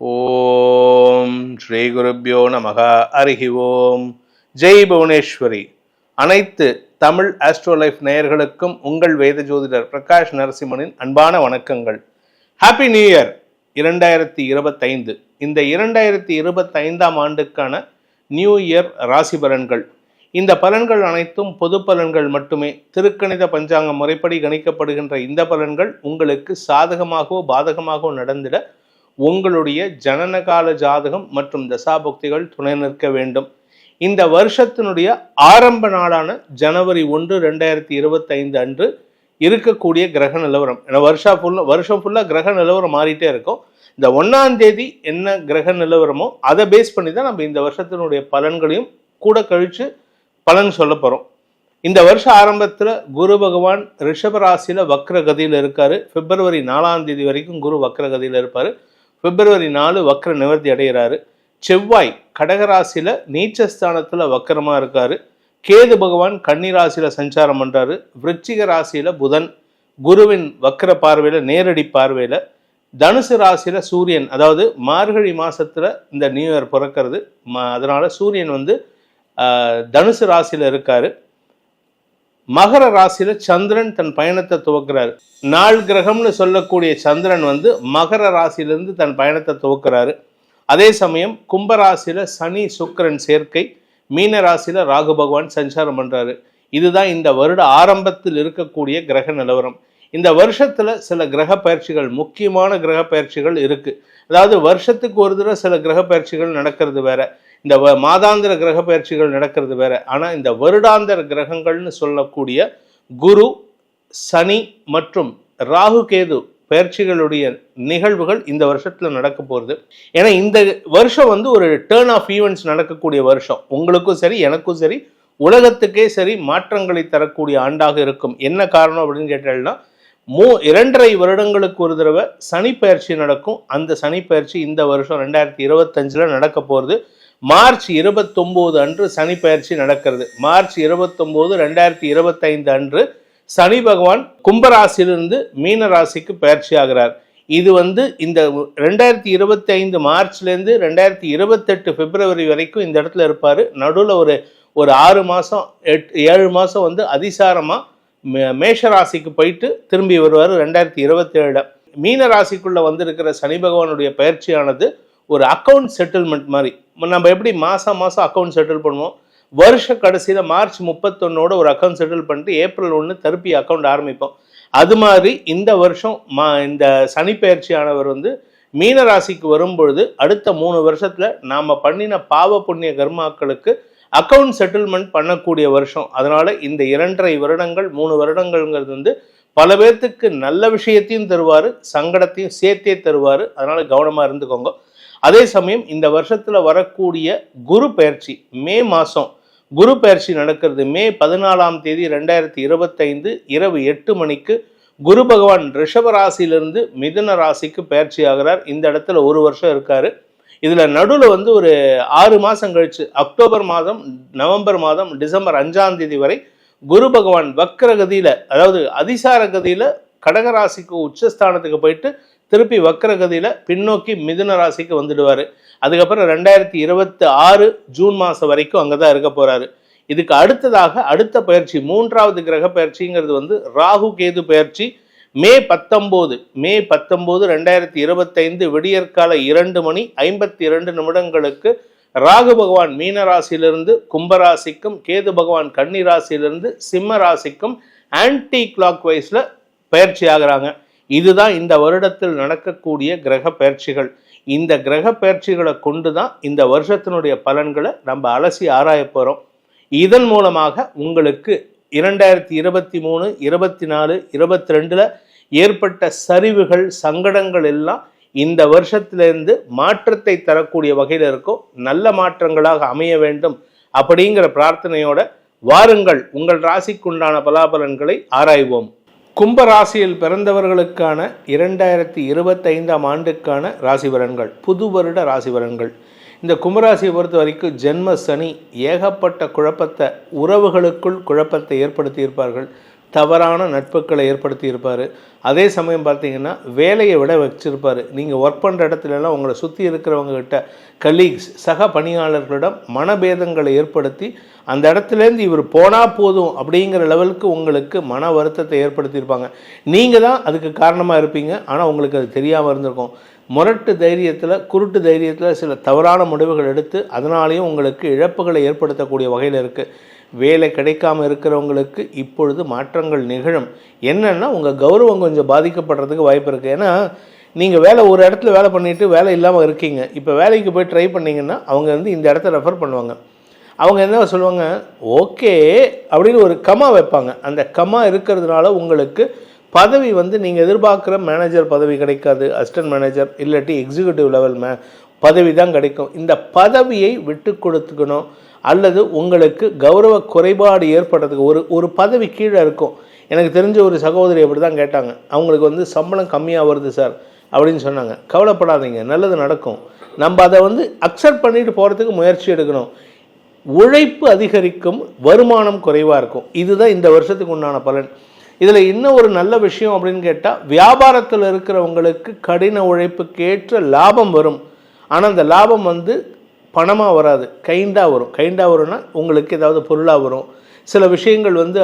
ஓம். ஸ்ரீ குருப்பியோ நமக. அருகி ஓம். ஜெய் புவனேஸ்வரி. அனைத்து தமிழ் ஆஸ்ட்ரோலைஃப் நேயர்களுக்கும் உங்கள் வேத ஜோதிடர் பிரகாஷ் நரசிம்மனின் அன்பான வணக்கங்கள். ஹாப்பி நியூ இயர் இரண்டாயிரத்தி இருபத்தைந்து. இந்த இரண்டாயிரத்தி இருபத்தைந்தாம் ஆண்டுக்கான நியூ இயர் ராசி பலன்கள். இந்த பலன்கள் அனைத்தும் பொது பலன்கள் மட்டுமே. திருக்கணித பஞ்சாங்க முறைப்படி கணிக்கப்படுகின்ற இந்த பலன்கள் உங்களுக்கு சாதகமாகவோ பாதகமாகவோ நடந்திட உங்களுடைய ஜனனகால ஜாதகம் மற்றும் தசாபக்திகள் துணை நிற்க வேண்டும். இந்த வருஷத்தினுடைய ஆரம்ப நாளான ஜனவரி ஒன்று ரெண்டாயிரத்தி இருபத்தைந்து அன்று இருக்கக்கூடிய கிரக நிலவரம். ஏன்னா வருஷம் ஃபுல்லாக வருஷம் ஃபுல்லாக கிரக நிலவரம் மாறிட்டே இருக்கும். இந்த ஒன்றாம் தேதி என்ன கிரக நிலவரமோ அதை பேஸ் பண்ணி தான் நம்ம இந்த வருஷத்தினுடைய பலன்களையும் கூட கழித்து பலன் சொல்ல போகிறோம் இந்த வருஷ ஆரம்பத்தில் குரு பகவான் ரிஷபராசியில் வக்ர கதியில் இருக்காரு. பிப்ரவரி நாலாம் தேதி வரைக்கும் குரு வக்ரகதியில் இருப்பார். பிப்ரவரி நாலு வக்கர நிவர்த்தி அடைகிறாரு. செவ்வாய் கடகராசியில் நீச்சஸ்தானத்தில் வக்கரமாக இருக்காரு. கேது பகவான் கன்னிராசியில் சஞ்சாரம் பண்ணுறாரு விருச்சிக ராசியில் புதன் குருவின் வக்கர பார்வையில் நேரடி பார்வையில். தனுசு ராசியில் சூரியன் அதாவது மார்கழி மாதத்தில் இந்த நியூ இயர் பிறக்கிறது. ம அதனால் சூரியன் வந்து தனுசு ராசியில் இருக்காரு. மகர ராசியில சந்திரன் தன் பயணத்தை துவக்கிறார். நாள் கிரகம்னு சொல்லக்கூடிய சந்திரன் வந்து மகர ராசியிலிருந்து தன் பயணத்தை துவக்கிறாரு. அதே சமயம் கும்பராசியில் சனி சுக்கிரன் சேர்க்கை மீன ராசியில ராகு பகவான் சஞ்சாரம் பண்றாரு. இதுதான் இந்த வருட ஆரம்பத்தில் இருக்கக்கூடிய கிரக நிலவரம். இந்த வருஷத்துல சில கிரக பயிற்சிகள் முக்கியமான கிரக பயிற்சிகள் இருக்கு. அதாவது வருஷத்துக்கு ஒரு தடவை சில கிரக பயிற்சிகள் நடக்கிறது வேற. இந்த மாதாந்திர கிரக பயிற்சிகள் நடக்கிறது வேற. ஆனால் இந்த வருடாந்திர கிரகங்கள்னு சொல்லக்கூடிய குரு சனி மற்றும் ராகு கேது பயிற்சிகளுடைய நிகழ்வுகள் இந்த வருஷத்தில் நடக்க போகிறது ஏன்னா இந்த வருஷம் வந்து ஒரு டேர்ன் ஆஃப் ஈவெண்ட்ஸ் நடக்கக்கூடிய வருஷம். உங்களுக்கும் சரி எனக்கும் சரி உலகத்துக்கே சரி மாற்றங்களை தரக்கூடிய ஆண்டாக இருக்கும். என்ன காரணம் அப்படின்னு கேட்டால்னா மூ இரண்டரை வருடங்களுக்கு ஒரு தடவை சனி பயிற்சி நடக்கும். அந்த சனி பயிற்சி இந்த வருஷம் ரெண்டாயிரத்தி இருபத்தஞ்சில் நடக்க போகிறது மார்ச் இருபத்தொம்போது அன்று சனி பயிற்சி நடக்கிறது. மார்ச் இருபத்தொம்போது ரெண்டாயிரத்தி இருபத்தைந்து அன்று சனி பகவான் கும்பராசியிலிருந்து மீன ராசிக்கு பயிற்சி ஆகிறார். இது வந்து இந்த ரெண்டாயிரத்தி இருபத்தி ஐந்து மார்ச்லேருந்து ரெண்டாயிரத்தி இருபத்தெட்டு பிப்ரவரி வரைக்கும் இந்த இடத்துல இருப்பார். நடுவில் ஒரு ஒரு ஆறு மாதம் எட் ஏழு மாதம் வந்து அதிசாரமாக மே- மேஷராசிக்கு போயிட்டு திரும்பி வருவார் ரெண்டாயிரத்தி இருபத்தேழு. மீன ராசிக்குள்ளே வந்திருக்கிற சனி பகவானுடைய பயிற்சியானது ஒரு அக்கௌண்ட் செட்டில்மெண்ட் மாதிரி. நம்ம எப்படி மாதம் மாதம் அக்கௌண்ட் செட்டில் பண்ணுவோம்? வருஷ கடைசியில் மார்ச் முப்பத்தொன்னோட ஒரு அக்கௌண்ட் செட்டில் பண்ணிட்டு ஏப்ரல் ஒன்று திருப்பி அக்கௌண்ட் ஆரம்பிப்போம். அது மாதிரி இந்த வருஷம் மா இந்த சனிப்பெயர்ச்சியானவர் வந்து மீன ராசிக்கு வரும்பொழுது அடுத்த மூணு வருஷத்தில் நாம் பண்ணின பாவ புண்ணிய கர்மாக்களுக்கு அக்கௌண்ட் செட்டில்மெண்ட் பண்ணக்கூடிய வருஷம். அதனால் இந்த இரண்டரை வருடங்கள் மூணு வருடங்கள்ங்கிறது வந்து பல பேர்த்துக்கு நல்ல விஷயத்தையும் தருவார் சங்கடத்தையும் சேர்த்தே தருவார். அதனால் கவனமாக இருந்துக்கோங்க. அதே சமயம் இந்த வருஷத்துல வரக்கூடிய குரு பயிற்சி மே மாசம் குரு பயிற்சி நடக்கிறது. மே பதினாலாம் தேதி ரெண்டாயிரத்தி இருபத்தைந்து இரவு எட்டு மணிக்கு குரு பகவான் ரிஷப ராசியிலிருந்து மிதுன ராசிக்கு பயிற்சி ஆகிறார். இந்த இடத்துல ஒரு வருஷம் இருக்காரு. இதுல நடுவில் வந்து ஒரு ஆறு மாசம் கழிச்சு அக்டோபர் மாதம் நவம்பர் மாதம் டிசம்பர் அஞ்சாம் தேதி வரை குரு பகவான் வக்ர கதியில் அதாவது அதிசார கதியில கடகராசிக்கு உச்சஸ்தானத்துக்கு போயிட்டு திருப்பி வக்கரகதியில் பின்னோக்கி மிதுன ராசிக்கு வந்துடுவார். அதுக்கப்புறம் ரெண்டாயிரத்தி இருபத்தி ஆறு ஜூன் மாதம் வரைக்கும் அங்கே தான் இருக்க போகிறாரு இதுக்கு அடுத்ததாக அடுத்த பயிற்சி மூன்றாவது கிரக பயிற்சிங்கிறது வந்து ராகு கேது பயிற்சி. மே பத்தொம்போது மே பத்தொம்போது ரெண்டாயிரத்தி இருபத்தைந்து விடியற்கால இரண்டு மணி ஐம்பத்தி இரண்டு நிமிடங்களுக்கு ராகு பகவான் மீன ராசியிலிருந்து கும்பராசிக்கும் கேது பகவான் கன்னி ராசியிலிருந்து சிம்ம ராசிக்கும் ஆன்டி கிளாக் வைஸில் பயிற்சி ஆகிறாங்க. இதுதான் இந்த வருடத்தில் நடக்கக்கூடிய கிரக பயிற்சிகள். இந்த கிரக பயிற்சிகளை கொண்டு தான் இந்த வருஷத்தினுடைய பலன்களை நம்ம அலசி ஆராய போகிறோம் இதன் மூலமாக உங்களுக்கு இரண்டாயிரத்தி இருபத்தி மூணு இருபத்தி நாலு இருபத்தி ரெண்டில் ஏற்பட்ட சரிவுகள் சங்கடங்கள் எல்லாம் இந்த வருஷத்திலிருந்து மாற்றத்தை தரக்கூடிய வகையில் இருக்கும். நல்ல மாற்றங்களாக அமைய வேண்டும் அப்படிங்கிற பிரார்த்தனையோட வாருங்கள். உங்கள் ராசிக்குண்டான பலாபலன்களை ஆராய்வோம். கும்பராசியில் பிறந்தவர்களுக்கான இரண்டாயிரத்தி இருபத்தைந்தாம் ஆண்டுக்கான ராசி பலன்கள் புது வருட ராசி பலன்கள் இந்த கும்பராசியை பொறுத்த வரைக்கும் ஜென்ம சனி ஏகப்பட்ட குழப்பத்தை உறவுகளுக்குள் குழப்பத்தை ஏற்படுத்தியிருப்பார்கள். தவறான நட்புகளை ஏற்படுத்தி இருப்பார். அதே சமயம் பார்த்தீங்கன்னா வேலையை விட வச்சிருப்பார். நீங்கள் ஒர்க் பண்ணுற இடத்துலலாம் உங்களை சுற்றி இருக்கிறவங்ககிட்ட கலீக்ஸ் சக பணியாளர்களிடம் மனபேதங்களை ஏற்படுத்தி அந்த இடத்துலேருந்து இவர் போனால் போதும் அப்படிங்கிற லெவலுக்கு உங்களுக்கு மன வருத்தத்தை ஏற்படுத்தியிருப்பாங்க நீங்கள் தான் அதுக்கு காரணமாக இருப்பீங்க. ஆனால் உங்களுக்கு அது தெரியாமல் இருந்திருக்கும். முரட்டு தைரியத்தில் குருட்டு தைரியத்தில் சில தவறான முடிவுகள் எடுத்து அதனாலேயும் உங்களுக்கு இழப்புகளை ஏற்படுத்தக்கூடிய வகையில் இருக்குது வேலை கிடைக்காம இருக்கிறவங்களுக்கு இப்பொழுது மாற்றங்கள் நிகழும். என்னென்னா உங்கள் கௌரவம் கொஞ்சம் பாதிக்கப்படுறதுக்கு வாய்ப்பு இருக்குது ஏன்னா நீங்கள் வேலை ஒரு இடத்துல வேலை பண்ணிவிட்டு வேலை இல்லாமல் இருக்கீங்க. இப்போ வேலைக்கு போய் ட்ரை பண்ணிங்கன்னா அவங்க வந்து இந்த இடத்த ரெஃபர் பண்ணுவாங்க. அவங்க என்ன சொல்லுவாங்க? ஓகே அப்படின்னு ஒரு கமா வைப்பாங்க. அந்த கமா இருக்கிறதுனால உங்களுக்கு பதவி வந்து நீங்கள் எதிர்பார்க்குற மேனேஜர் பதவி கிடைக்காது. அசிஸ்டன்ட் மேனேஜர் இல்லாட்டி எக்ஸிக்யூட்டிவ் லெவல் மே பதவி தான் கிடைக்கும். இந்த பதவியை விட்டு கொடுத்துக்கணும். அல்லது உங்களுக்கு கௌரவ குறைபாடு ஏற்படுறதுக்கு ஒரு ஒரு பதவி கீழே இருக்கும். எனக்கு தெரிஞ்ச ஒரு சகோதரி அப்படி தான் கேட்டாங்க. அவங்களுக்கு வந்து சம்பளம் கம்மியாக வருது சார் அப்படின்னு சொன்னாங்க. கவலைப்படாதீங்க நல்லது நடக்கும். நம்ம அதை வந்து அக்செப்ட் பண்ணிட்டு போகிறதுக்கு முயற்சி எடுக்கணும். உழைப்பு அதிகரிக்கும் வருமானம் குறைவாக இருக்கும். இதுதான் இந்த வருஷத்துக்கு உண்டான பலன். இதில் இன்னும் ஒரு நல்ல விஷயம் அப்படின்னு கேட்டால் வியாபாரத்தில் இருக்கிறவங்களுக்கு கடின உழைப்புக்கேற்ற லாபம் வரும். ஆனால் அந்த லாபம் வந்து பணமாக வராது கைண்டாக வரும். கைண்டாக வரும்னா உங்களுக்கு ஏதாவது பொருளாக வரும். சில விஷயங்கள் வந்து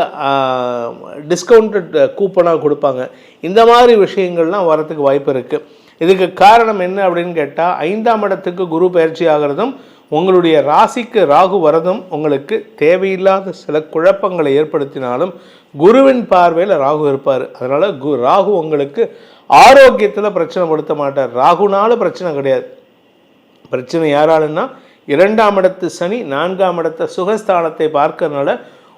டிஸ்கவுண்டட் கூப்பனாக கொடுப்பாங்க. இந்த மாதிரி விஷயங்கள்லாம் வரத்துக்கு வாய்ப்பு இருக்குது இதுக்கு காரணம் என்ன அப்படின்னு கேட்டால் ஐந்தாம் இடத்துக்கு குரு பயிற்சி ஆகிறதும் உங்களுடைய ராசிக்கு ராகு வரதும் உங்களுக்கு தேவையில்லாத சில குழப்பங்களை ஏற்படுத்தினாலும் குருவின் பார்வையில் ராகு இருப்பார். அதனால் கு ராகு உங்களுக்கு ஆரோக்கியத்தில் பிரச்சனை படுத்த மாட்டார். ராகுனாலும் பிரச்சனை கிடையாது. பிரச்சனை யாராலுன்னா இரண்டாம் இடத்து சனி நான்காம் இடத்த சுகஸ்தானத்தை பார்க்கறதுனால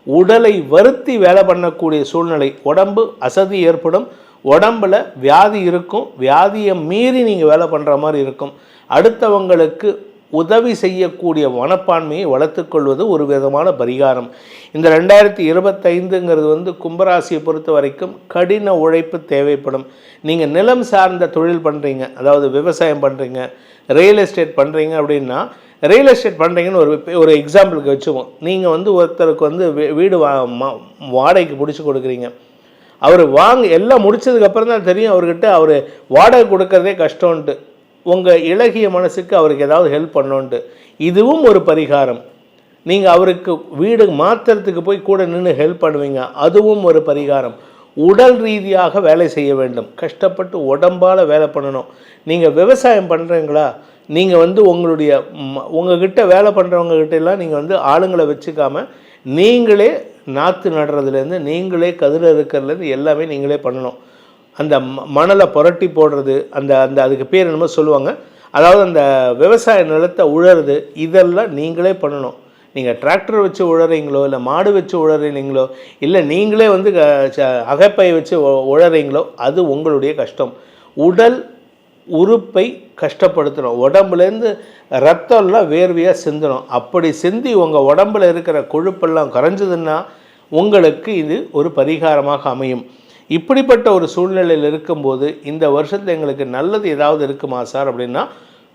உடலை வருத்தி வேலை பண்ணக்கூடிய சூழ்நிலை. உடம்பு அசதி ஏற்படும். உடம்புல வியாதி இருக்கும். வியாதியை மீறி நீங்கள் வேலை பண்ணுற மாதிரி இருக்கும். அடுத்தவங்களுக்கு உதவி செய்யக்கூடிய மனப்பான்மையை வளர்த்துக்கொள்வது ஒரு விதமான பரிகாரம். இந்த ரெண்டாயிரத்தி இருபத்தைந்துங்கிறது வந்து கும்பராசியை பொறுத்த வரைக்கும் கடின உழைப்பு தேவைப்படும். நீங்கள் நிலம் சார்ந்த தொழில் பண்ணுறீங்க அதாவது விவசாயம் பண்ணுறீங்க ரியல் எஸ்டேட் பண்ணுறீங்க அப்படின்னா ரியல் எஸ்டேட் பண்ணுறீங்கன்னு ஒரு ஒரு எக்ஸாம்பிளுக்கு வச்சுப்போம் நீங்கள் வந்து ஒருத்தருக்கு வந்து வீடு வா வாடகைக்கு பிடிச்சி கொடுக்குறீங்க. அவர் வாங்க எல்லாம் முடிச்சதுக்கப்புறம் தான் தெரியும் அவர்கிட்ட அவர் வாடகை கொடுக்கறதே கஷ்டம்ன்ட்டு. உங்கள் இலகிய மனசுக்கு அவருக்கு ஏதாவது ஹெல்ப் பண்ணோன்ட்டு. இதுவும் ஒரு பரிகாரம். நீங்கள் அவருக்கு வீடு மாத்திரத்துக்கு போய் கூட நின்று ஹெல்ப் பண்ணுவீங்க. அதுவும் ஒரு பரிகாரம். உடல் ரீதியாக வேலை செய்ய வேண்டும். கஷ்டப்பட்டு உடம்பால் வேலை பண்ணணும். நீங்கள் விவசாயம் பண்ணுறீங்களா நீங்கள் வந்து உங்களுடைய உங்ககிட்ட வேலை பண்ணுறவங்க எல்லாம் நீங்கள் வந்து ஆளுங்களை வச்சுக்காமல் நீங்களே நாற்று நடுறதுலேருந்து நீங்களே கதிர இருக்கிறதுலேருந்து எல்லாமே நீங்களே பண்ணணும். அந்த மணலை புரட்டி போடுறது அந்த அந்த அதுக்கு பேர் என்னமோ சொல்லுவாங்க. அதாவது அந்த விவசாய நிலத்தை உழறது இதெல்லாம் நீங்களே பண்ணணும். நீங்கள் டிராக்டர் வச்சு உழறீங்களோ இல்லை மாடு வச்சு உழறீங்களோ இல்லை நீங்களே வந்து அகைப்பை வச்சு உழறீங்களோ அது உங்களுடைய கஷ்டம். உடல் உறுப்பை கஷ்டப்படுத்தணும். உடம்புலேருந்து ரத்தம்லாம் வேர்வையாக சிந்தணும். அப்படி சிந்தி உங்கள் உடம்பில் இருக்கிற கொழுப்பெல்லாம் குறைஞ்சதுன்னா உங்களுக்கு இது ஒரு பரிகாரமாக அமையும். இப்படிப்பட்ட ஒரு சூழ்நிலையில் இருக்கும்போது இந்த வருஷத்தில் எங்களுக்கு நல்லது ஏதாவது இருக்குமா சார் அப்படின்னா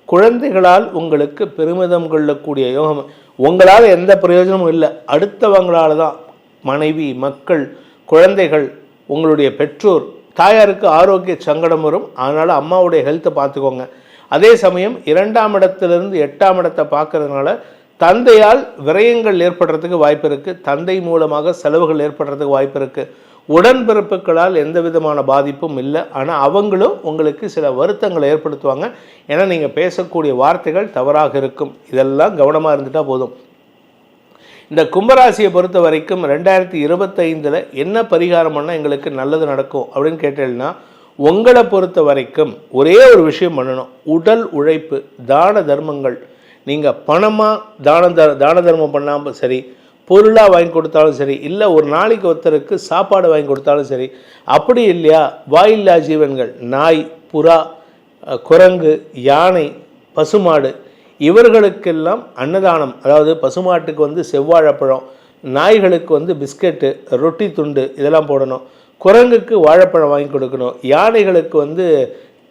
குழந்தைகளால் உங்களுக்கு பெருமிதம் கொள்ளக்கூடிய யோகம். உங்களால் எந்த பிரயோஜனமும் இல்லை. அடுத்தவங்களால் தான் மனைவி மக்கள் குழந்தைகள் உங்களுடைய பெற்றோர் தாயாருக்கு ஆரோக்கிய சங்கடம் வரும். அதனால் அம்மாவுடைய ஹெல்த்தை பார்த்துக்கோங்க. அதே சமயம் இரண்டாம் இடத்திலிருந்து எட்டாம் இடத்தை பார்க்கறதுனால தந்தையால் விரயங்கள் ஏற்படுறதுக்கு வாய்ப்பு இருக்குது தந்தை மூலமாக செலவுகள் ஏற்படுறதுக்கு வாய்ப்பு இருக்குது உடன்பிறப்புகளால் எந்த விதமான பாதிப்பும் இல்லை. ஆனால் அவங்களும் உங்களுக்கு சில வருத்தங்களை ஏற்படுத்துவாங்க. ஏன்னா நீங்கள் பேசக்கூடிய வார்த்தைகள் தவறாக இருக்கும். இதெல்லாம் கவனமாக இருந்துட்டால் போதும். இந்த கும்பராசியை பொறுத்த வரைக்கும் ரெண்டாயிரத்தி இருபத்தைந்தில் என்ன பரிகாரம் பண்ணால் எங்களுக்கு நல்லது நடக்கும் அப்படின்னு கேட்டேன்னா உங்களை பொறுத்த வரைக்கும் ஒரே ஒரு விஷயம் பண்ணணும். உடல் உழைப்பு தான தர்மங்கள். நீங்கள் பணமாக தான தான தர்மம் பண்ணாமல் சரி பொருளாக வாங்கி கொடுத்தாலும் சரி இல்லை ஒரு நாளைக்கு ஒருத்தருக்கு சாப்பாடு வாங்கி கொடுத்தாலும் சரி அப்படி இல்லையா? வாயில்லா ஜீவன்கள் நாய் புறா குரங்கு யானை பசுமாடு இவர்களுக்கெல்லாம் அன்னதானம் அதாவது பசுமாட்டுக்கு வந்து செவ்வாழைப்பழம் நாய்களுக்கு வந்து பிஸ்கெட்டு ரொட்டி துண்டு இதெல்லாம் போடணும். குரங்குக்கு வாழைப்பழம் வாங்கி கொடுக்கணும். யானைகளுக்கு வந்து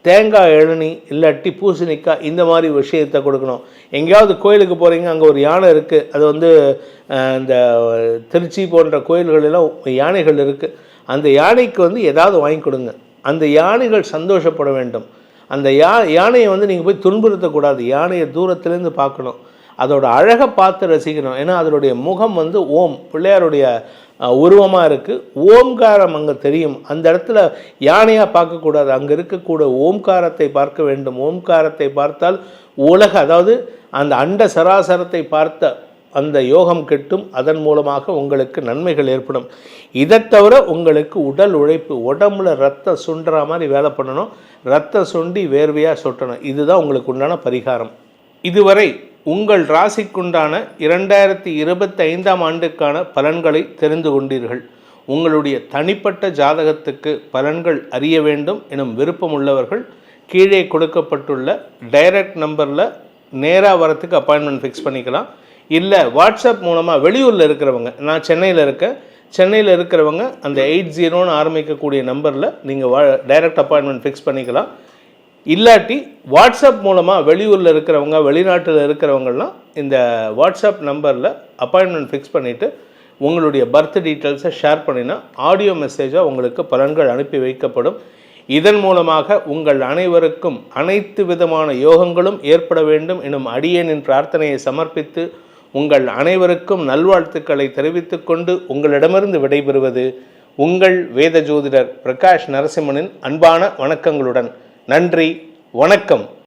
தேங்காய் இளநி இல்லாட்டி பூசணிக்காய் இந்த மாதிரி விஷயத்தை கொடுக்கணும். எங்கேயாவது கோயிலுக்கு போகிறீங்க அங்கே ஒரு யானை இருக்குது அது வந்து இந்த திருச்சி போன்ற கோயில்களெல்லாம் யானைகள் இருக்குது அந்த யானைக்கு வந்து ஏதாவது வாங்கி கொடுங்க. அந்த யானைகள் சந்தோஷப்பட வேண்டும். அந்த யா யானையை வந்து நீங்கள் போய் துன்புறுத்தக்கூடாது. யானையை தூரத்துலேருந்து பார்க்கணும். அதோட அழகை பார்த்து ரசிக்கணும். ஏன்னா அதனுடைய முகம் வந்து ஓம். பிள்ளையாருடைய உருவமாக இருக்குது ஓம்காரம் அங்கே தெரியும். அந்த இடத்துல யானையாக பார்க்கக்கூடாது. அங்கே இருக்கக்கூட ஓம்காரத்தை பார்க்க வேண்டும். ஓம்காரத்தை பார்த்தால் உலக அதாவது அந்த அண்ட சராசரத்தை பார்த்த அந்த யோகம் கெட்டும். அதன் மூலமாக உங்களுக்கு நன்மைகள் ஏற்படும். இதை தவிர உங்களுக்கு உடல் உழைப்பு உடம்புல ரத்தம் சுண்டுற மாதிரி வேலை பண்ணணும். ரத்தம் சுண்டி வேர்வையாக சொட்டணும். இதுதான் உங்களுக்கு உண்டான பரிகாரம். இதுவரை உங்கள் ராசிக்குண்டான இரண்டாயிரத்தி இருபத்தி ஐந்தாம் ஆண்டுக்கான பலன்களை தெரிந்து கொண்டீர்கள். உங்களுடைய தனிப்பட்ட ஜாதகத்துக்கு பலன்கள் அறிய வேண்டும் எனும் விருப்பம் உள்ளவர்கள் கீழே கொடுக்கப்பட்டுள்ள டைரக்ட் நம்பரில் நேராக வரத்துக்கு அப்பாயின்மெண்ட் ஃபிக்ஸ் பண்ணிக்கலாம். இல்லை வாட்ஸ்அப் மூலமாக வெளியூரில் இருக்கிறவங்க நான் சென்னையில் இருக்கேன். சென்னையில் இருக்கிறவங்க அந்த எயிட் ஜீரோன்னு ஆரம்பிக்கக்கூடிய நம்பரில் நீங்கள் வா டைரக்ட் அப்பாயின்மெண்ட் ஃபிக்ஸ் பண்ணிக்கலாம். இல்லாட்டி வாட்ஸ்அப் மூலமாக வெளியூரில் இருக்கிறவங்க வெளிநாட்டில் இருக்கிறவங்கலாம் இந்த வாட்ஸ்அப் நம்பரில் அப்பாயின்மெண்ட் ஃபிக்ஸ் பண்ணிவிட்டு உங்களுடைய பர்த் டீட்டெயில்ஸை ஷேர் பண்ணினா ஆடியோ மெசேஜாக உங்களுக்கு பலன்கள் அனுப்பி வைக்கப்படும். இதன் மூலமாக உங்கள் அனைவருக்கும் அனைத்து விதமான யோகங்களும் ஏற்பட வேண்டும் எனும் அடியேனின் பிரார்த்தனையை சமர்ப்பித்து உங்கள் அனைவருக்கும் நல்வாழ்த்துக்களை தெரிவித்துக்கொண்டு உங்களிடமிருந்து விடைபெறுவது உங்கள் வேத ஜோதிடர் பிரகாஷ் நரசிம்மனின் அன்பான வணக்கங்களுடன். நன்றி வணக்கம்.